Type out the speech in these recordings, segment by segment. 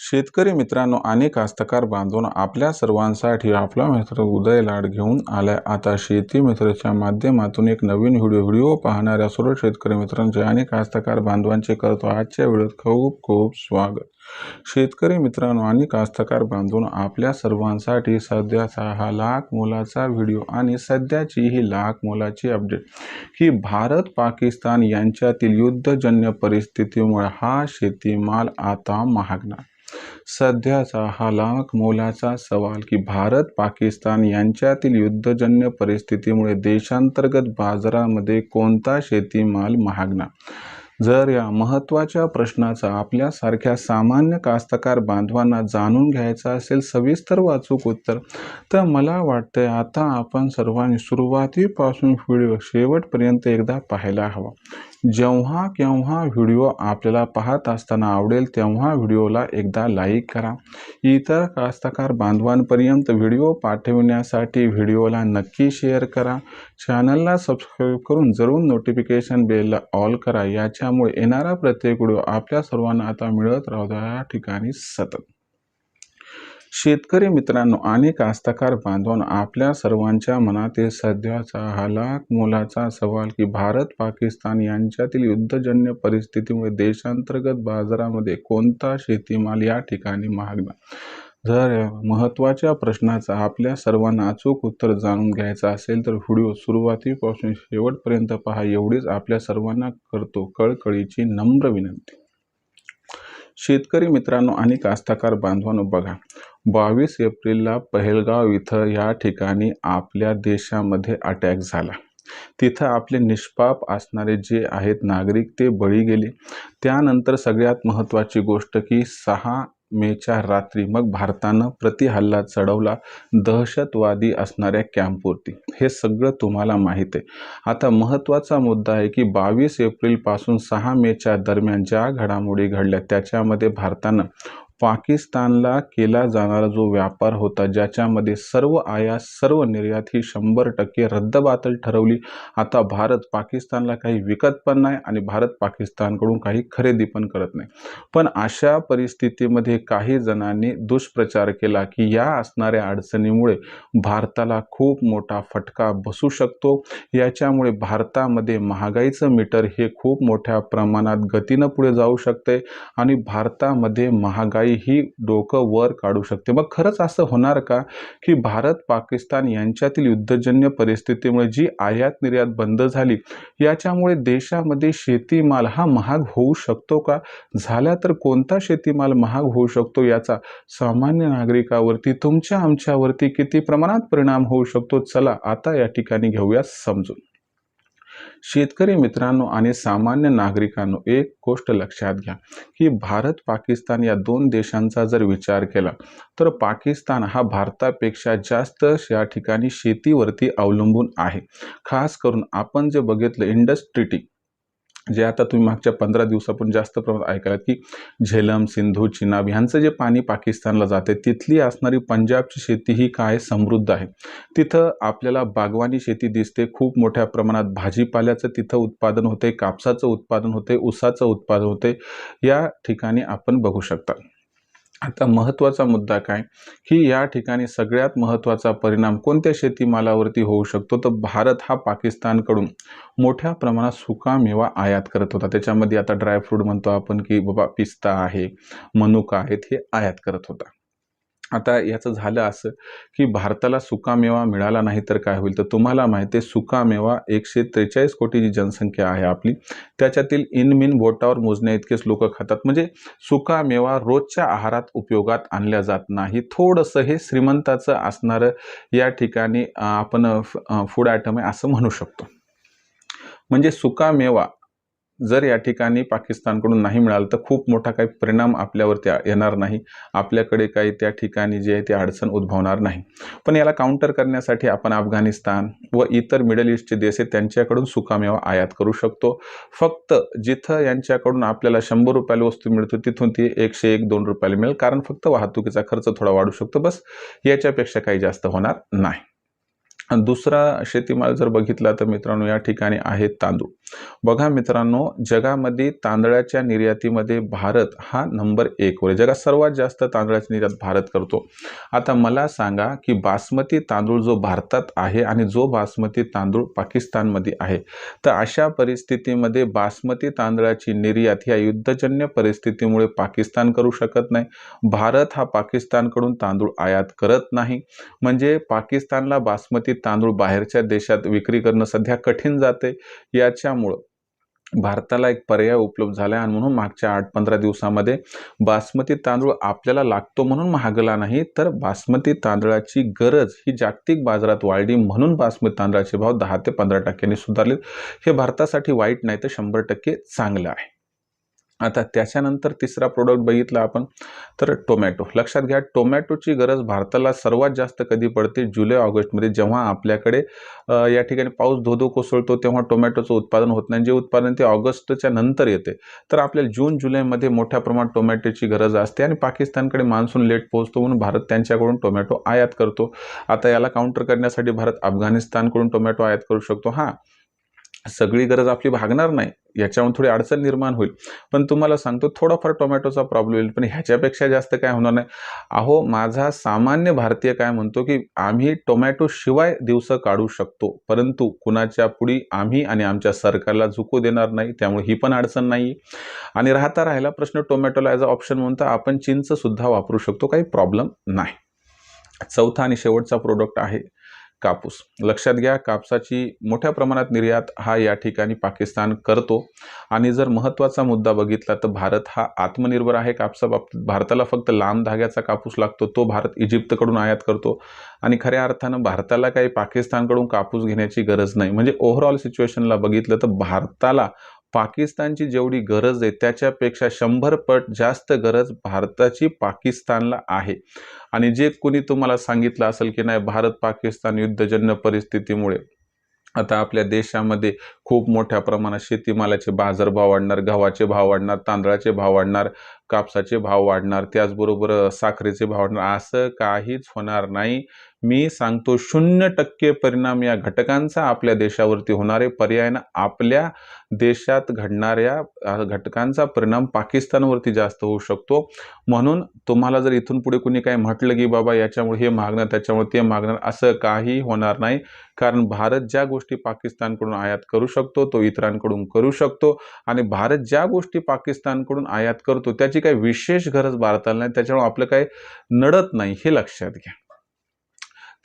शेतकरी मित्रांनो अनेक हस्तकार बांधून आपल्या सर्वांसाठी आपला मित्र उदय लाड घेऊन आलाय. आता शेती मित्रच्या माध्यमातून एक नवीन व्हिडिओ व्हिडिओ पाहणाऱ्या सर्व शेतकरी मित्रांचे अनेक हस्तकार बांधवांचे करतो आजच्या वेळेत खूप खूप स्वागत. शेतकरी मित्रांनो आणि कास्तकार बांधून आपल्या सर्वांसाठी सध्याचा हा लाख मोलाचा व्हिडिओ आणि सध्याची ही लाख मोलाची अपडेट ही भारत पाकिस्तान यांच्यातील युद्धजन्य परिस्थितीमुळे हा शेतीमाल आता महागणार. सध्याचा हा लाख मोलाचा सवाल की भारत पाकिस्तान यांच्यातील युद्धजन्य परिस्थितीमुळे देशांतर्गत बाजारामध्ये कोणता शेतीमाल महागणार? जर या महत्त्वाच्या प्रश्नाचा आपल्यासारख्या सामान्य कास्तकार बांधवांना जाणून घ्यायचा असेल सविस्तर वाचूक उत्तर तर मला वाटतंय आता आपण सर्वांनी सुरुवातीपासून व्हिडिओ शेवटपर्यंत एकदा पाहायला हवा. जेव्हा केव्हा व्हिडिओ आपल्याला पाहत असताना आवडेल तेव्हा व्हिडिओला एकदा लाईक करा. इतर कास्तकार बांधवांपर्यंत व्हिडिओ पाठविण्यासाठी व्हिडिओला नक्की शेअर करा. चॅनलला सबस्क्राईब करून जरूर नोटिफिकेशन बेलला ऑल करा. याच्यामुळे येणारा प्रत्येक व्हिडिओ आपल्या सर्वांना आता मिळत राहतो. या ठिकाणी सतत. शेतकरी मित्रांनो आणि कास्तकार बांधून आपल्या सर्वांच्या मनातील सध्याचा हलाक मोलाचा सवाल की भारत पाकिस्तान यांच्यातील युद्धजन्य परिस्थितीमुळे देशांतर्गत बाजारामध्ये कोणता शेतीमाल या ठिकाणी महागणार जर महत्त्वाच्या प्रश्नाचा आपल्या सर्वांना अचूक उत्तर जाणून घ्यायचं असेल तर व्हिडिओ सुरुवातीपासून शेवटपर्यंत पहा. एवढीच आपल्या सर्वांना करतो कळकळीची नम्र विनंती. शेतकरी मित्रांनो आणि कास्तकार बांधवांनो बघा बावीस एप्रिलला पहेलगाव इथं या ठिकाणी आपल्या देशामध्ये अटॅक झाला. तिथं आपले निष्पाप असणारे जे आहेत नागरिक ते बळी गेले. त्यानंतर सगळ्यात महत्त्वाची गोष्ट की सहा मेच्या रात्री मग भारतानं प्रतिहल्ला चढवला दहशतवादी असणाऱ्या कॅम्पवरती. हे सगळं तुम्हाला माहीत आहे. आता महत्त्वाचा मुद्दा आहे की बावीस एप्रिलपासून सहा मेच्या दरम्यान ज्या घडामोडी घडल्या त्याच्यामध्ये भारतानं पाकिस्तानला केला जाणारा जो व्यापार होता ज्याच्यामध्ये सर्व आयात सर्व निर्यात ही शंभर टक्के रद्दबातल ठरवली. आता भारत पाकिस्तानला काही विकत पण नाही आणि भारत पाकिस्तानकडून काही खरेदी पण करत नाही. पण अशा परिस्थितीमध्ये काही जणांनी दुष्प्रचार केला की या असणाऱ्या अडचणीमुळे भारताला खूप मोठा फटका बसू शकतो. याच्यामुळे भारतामध्ये महागाईचं मीटर हे खूप मोठ्या प्रमाणात गतीनं पुढे जाऊ शकते आणि भारतामध्ये महागाई काहीही डोकं वर काढू शकते. मग खरंच असं होणार का? की भारत पाकिस्तान यांच्यातील युद्धजन्य परिस्थितीमुळे जी आयात निर्यात बंद झाली याच्यामुळे देशामध्ये शेतीमाल हा महाग होऊ शकतो का? झाला तर कोणता शेतीमाल महाग होऊ शकतो याचा सामान्य नागरिकावरती तुमच्या आमच्यावरती किती प्रमाणात परिणाम होऊ शकतो? चला आता या ठिकाणी घेऊया समजून. शेतकरी मित्रांनो आणि सामान्य नागरिकांनो एक गोष्ट लक्षात घ्या की भारत पाकिस्तान या दोन देशांचा जर विचार केला तर पाकिस्तान हा भारतापेक्षा जास्त या ठिकाणी शेतीवरती अवलंबून आहे. खास करून आपण जे बघितलं इंडस्ट्रीटी जे आता तुम्ही मागच्या पंधरा दिवसापासून जास्त प्रमाणात ऐकायला की झेलम सिंधू चिनाब ह्यांचं जे पाणी पाकिस्तानला जाते तिथली असणारी पंजाबची शेती ही काय समृद्ध आहे? तिथं आपल्याला बागवानी शेती दिसते खूप मोठ्या प्रमाणात भाजीपाल्याचं तिथं उत्पादन होते कापसाचं उत्पादन होते ऊसाचं उत्पादन होते या ठिकाणी आपण बघू शकता. आता महत्त्वाचा मुद्दा काय? की या ठिकाणी सगळ्यात महत्त्वाचा परिणाम कोणत्या शेतीमालावरती होऊ शकतो? तर भारत हा पाकिस्तानकडून मोठ्या प्रमाणात सुका मेवा आयात करत होता. त्याच्यामध्ये आता ड्रायफ्रूट म्हणतो आपण की बाबा पिस्ता आहे मनुका आहेत हे आयात करत होता. आता याचं झालं असं की भारताला सुकामेवा मिळाला नाही तर काय होईल? तर तुम्हाला माहिती आहे सुकामेवा एकशे त्रेचाळीस कोटीची जनसंख्या आहे आपली. त्याच्यातील इनमिन बोटावर मोजण्या इतकेच लोक खातात. म्हणजे सुकामेवा रोजच्या आहारात उपयोगात आणल्या जात नाही. थोडंसं हे श्रीमंताचं असणारं या ठिकाणी आपण फूड आयटम आहे असं म्हणू शकतो. म्हणजे सुकामेवा जर या ठिकाणी पाकिस्तानकडून नाही मिळालं तर खूप मोठा काही परिणाम आपल्यावरती येणार नाही. आपल्याकडे काही त्या ठिकाणी जे आहे ते अडचण उद्भवणार नाही. पण याला काउंटर करण्यासाठी आपण अफगाणिस्तान व इतर मिडल ईस्टचे देश आहेत त्यांच्याकडून सुकामेवा आयात करू शकतो. फक्त जिथं यांच्याकडून आपल्याला शंभर रुपयाला वस्तू मिळतो तिथून ती एकशे एक दोन रुपयाला मिळेल. कारण फक्त वाहतुकीचा खर्च थोडा वाढू शकतो. बस याच्यापेक्षा काही जास्त होणार नाही. दुसरा शेतीमाल जर बघितला तर मित्रांनो या ठिकाणी आहे तांदूळ. बघा मित्रांनो जगामध्ये तांदळाच्या निर्यातीमध्ये भारत हा नंबर एकवर आहे. जगात सर्वात जास्त तांदळाची निर्यात भारत करतो. आता मला सांगा की बासमती तांदूळ जो भारतात आहे आणि जो बासमती तांदूळ पाकिस्तानमध्ये आहे तर अशा परिस्थितीमध्ये बासमती तांदळाची निर्यात ह्या युद्धजन्य परिस्थितीमुळे पाकिस्तान करू शकत नाही. भारत हा पाकिस्तानकडून तांदूळ आयात करत नाही. म्हणजे पाकिस्तानला बासमती तांदूळ बाहेरच्या देशात विक्री करणं सध्या कठीण जाते याच्यामुळं भारताला एक पर्याय उपलब्ध झाला आणि म्हणून मागच्या आठ पंधरा दिवसामध्ये बासमती तांदूळ आपल्याला लागतो म्हणून महागला नाही तर बासमती तांदळाची गरज ही जागतिक बाजारात वाढली म्हणून बासमती तांदळाचे भाव दहा ते पंधरा टक्क्यांनी सुधारले हे भारतासाठी वाईट नाही तर शंभर टक्के चांगलं आहे. आता त्याच्यानंतर तिसरा प्रोडक्ट बघितला आपण तर टोमॅटो. लक्षात घ्या टोमॅटोची गरज भारताला सर्वात जास्त कधी पडते? जुलै ऑगस्टमध्ये जेव्हा आपल्याकडे या ठिकाणी पाऊस धोधो कोसळतो तेव्हा टोमॅटोचं उत्पादन होत नाही. जे उत्पादन ते ऑगस्टच्या नंतर येते. तर आपल्याला जून जुलैमध्ये मोठ्या प्रमाणात टोमॅटोची गरज असते आणि पाकिस्तानकडे मान्सून लेट पोहोचतो म्हणून भारत त्यांच्याकडून टोमॅटो आयात करतो. आता याला काउंटर करण्यासाठी भारत अफगाणिस्तानकडून टोमॅटो आयात करू शकतो. हां सगळी गरज आपली भागणार नाही याच्यावर थोडी अडचण निर्माण होईल. पण तुम्हाला सांगतो थोडाफार टोमॅटोचा प्रॉब्लेम येईल पण ह्याच्यापेक्षा जास्त काय होणार नाही. अहो माझा सामान्य भारतीय काय म्हणतो की आम्ही टोमॅटो शिवाय दिवस काढू शकतो परंतु कुणाच्या पुढी आम्ही आणि आमच्या सरकारला झुकू देणार नाही त्यामुळे ही पण अडचण नाही आणि राहता राहिला प्रश्न टोमॅटोला ॲज अ ऑप्शन म्हणता आपण चिंचसुद्धा वापरू शकतो काही प्रॉब्लेम नाही. चौथा आणि शेवटचा प्रोडक्ट आहे कापूस. लक्षात घ्या कापसाची मोठ्या प्रमाणात निर्यात हा या ठिकाणी पाकिस्तान करतो. आणि जर महत्त्वाचा मुद्दा बघितला तर भारत हा आत्मनिर्भर आहे कापसाबाबतीत भारताला फक्त लांब धाग्याचा कापूस लागतो तो भारत इजिप्तकडून आयात करतो. आणि खऱ्या अर्थानं भारताला काही पाकिस्तानकडून कापूस घेण्याची गरज नाही. म्हणजे ओव्हरऑल सिच्युएशनला बघितलं तर भारताला पाकिस्तानची जेवढी गरज आहे त्याच्यापेक्षा शंभर पट जास्त गरज भारताची पाकिस्तानला आहे. आणि जे कोणी तुम्हाला सांगितलं असेल की नाही भारत पाकिस्तान युद्धजन्य परिस्थितीमुळे आता आपल्या देशामध्ये खूप मोठ्या प्रमाणात शेतीमालाचे बाजारभाव वाढणार गव्हाचे भाव वाढणार तांदळाचे भाव वाढणार कापसाचे भाव वाढणार त्याचबरोबर साखरेचे भाव वाढणार. असं काहीच होणार नाही. मी सांगतो शून्य टक्के परिणाम या घटकांचा आपल्या देशावरती होणारे पर्यायनं आपल्या देशात घडणाऱ्या घटकांचा परिणाम पाकिस्तानवरती जास्त होऊ शकतो. म्हणून तुम्हाला जर इथून पुढे कुणी काही म्हटलं की बाबा याच्यामुळे हे मागणार त्याच्यामुळे ते मागणार असं काही होणार नाही. कारण भारत ज्या गोष्टी पाकिस्तानकडून आयात करू शकतो तो इतरांकडून करू शकतो आणि भारत ज्या गोष्टी पाकिस्तानकडून आयात करतो त्याची काही विशेष गरज भारताला नाही त्याच्यामुळे आपलं काही नडत नाही हे लक्षात घ्या.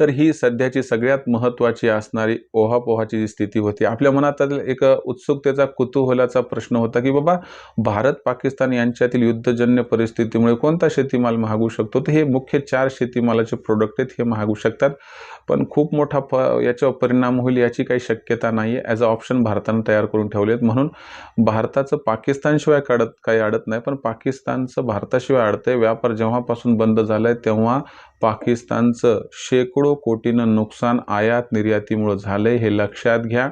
तर ही सध्याची सगळ्यात महत्त्वाची असणारी ओहापोहाची जी स्थिती होती आपल्या मनात एक उत्सुकतेचा कुतूहलाचा प्रश्न होता की बाबा भारत पाकिस्तान यांच्यातील युद्धजन्य परिस्थितीमुळे कोणता शेतीमाल महागू शकतो? तर हे मुख्य चार शेतीमालाचे प्रोडक्ट आहेत हे महागू शकतात. पण खूप मोठा प याच्यावर परिणाम होईल याची काही शक्यता नाही आहे ॲज अ ऑप्शन भारतानं तयार करून ठेवले आहेत म्हणून भारताचं पाकिस्तानशिवाय काढत काही अडत नाही. पण पाकिस्तानचं भारताशिवाय अडतंय. व्यापार जेव्हापासून बंद झाला आहे तेव्हा पाकिस्तानचं शेकडो कोटीनं नुकसान आयात निर्यातीमुळं झालंय हे लक्षात घ्या.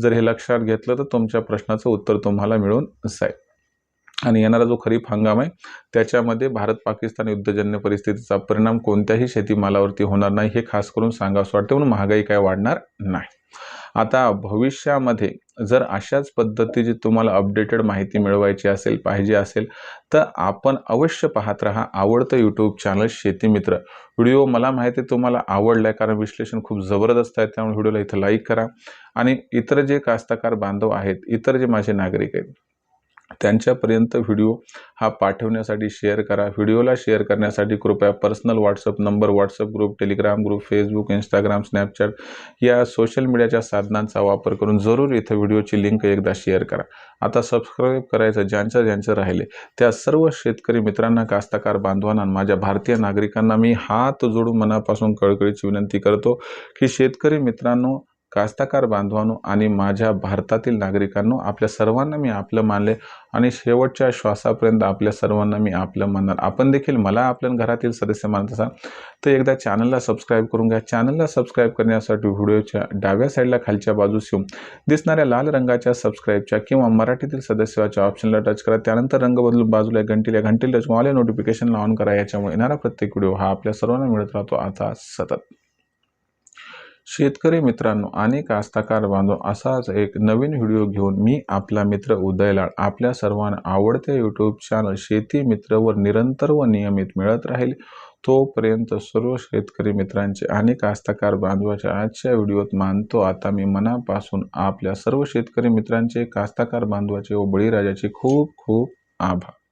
जर हे लक्षात घेतलं तर तुमच्या प्रश्नाचं उत्तर तुम्हाला मिळून जाईल. आणि येणारा जो खरीप हंगाम आहे त्याच्यामध्ये भारत पाकिस्तान युद्धजन्य परिस्थितीचा परिणाम कोणत्याही शेतीमालावरती होणार नाही हे खास करून सांगावं वाटतं म्हणून महागाई काय वाढणार नाही. आता भविष्यामध्ये जर अशाच पद्धतीची तुम्हाला अपडेटेड माहिती मिळवायची असेल पाहिजे असेल तर आपण अवश्य पाहत राहा आवडतं यूट्यूब चॅनल शेतीमित्र व्हिडिओ मला माहिती आहे तुम्हाला आवडला आहे कारण विश्लेषण खूप जबरदस्त आहे त्यामुळे व्हिडिओला इथं लाईक करा. आणि इतर जे कास्तकार बांधव आहेत इतर जे माझे नागरिक आहेत त्यांच्यापर्यंत व्हिडिओ हा पाठवण्यासाठी शेअर करा. व्हिडिओला शेअर करण्यासाठी कृपया personal WhatsApp number WhatsApp group Telegram group Facebook Instagram Snapchat या सोशल मीडियाच्या साधनांचा वापर करून जरूर इथं व्हिडिओची लिंक एकदा शेअर करा. आता सबस्क्राईब करायचं ज्यांचं ज्यांचं राहिले. त्या सर्व शेतकरी मित्रांना कास्तकार बांधवांना माझ्या भारतीय नागरिकांना मी हात जोडून मनापासून कळकळीची विनंती करतो की शेतकरी मित्रांनो कास्ताकार बांधवांनो आणि माझ्या भारतातील नागरिकांनो आपल्या सर्वांना मी आपलं मानले आणि शेवटच्या श्वासापर्यंत आपल्या सर्वांना मी आपलं मानणार. आपण देखील मला आपल्या घरातील सदस्य मानत असाल तर एकदा चॅनलला सबस्क्राईब करून घ्या. चॅनलला सबस्क्राईब करण्यासाठी व्हिडिओच्या डाव्या साईडला खालच्या बाजूस येऊन दिसणाऱ्या लाल रंगाच्या सबस्क्राईबच्या किंवा मराठीतील सदस्याच्या ऑप्शनला टच करा. त्यानंतर रंग बदलून बाजूला घंटीला घंटीला टच ऑल नोटिफिकेशनला ऑन करा. याच्यामुळे येणारा प्रत्येक व्हिडिओ हा आपल्या सर्वांना मिळत राहतो. आता सतत. शेतकरी मित्रांनो आणि कास्तकार बांधव असाच एक नवीन व्हिडिओ घेऊन मी आपला मित्र उदयलाड आपल्या सर्वांना आवडत्या यूट्यूब चॅनल शेती मित्रवर निरंतर व नियमित मिळत राहील. तोपर्यंत सर्व शेतकरी मित्रांचे आणि कास्तकार बांधवाच्या आजच्या व्हिडिओत मानतो आता मी मनापासून आपल्या सर्व शेतकरी मित्रांचे कास्तकार बांधवाचे व बळीराजाचे खूप खूप आभार.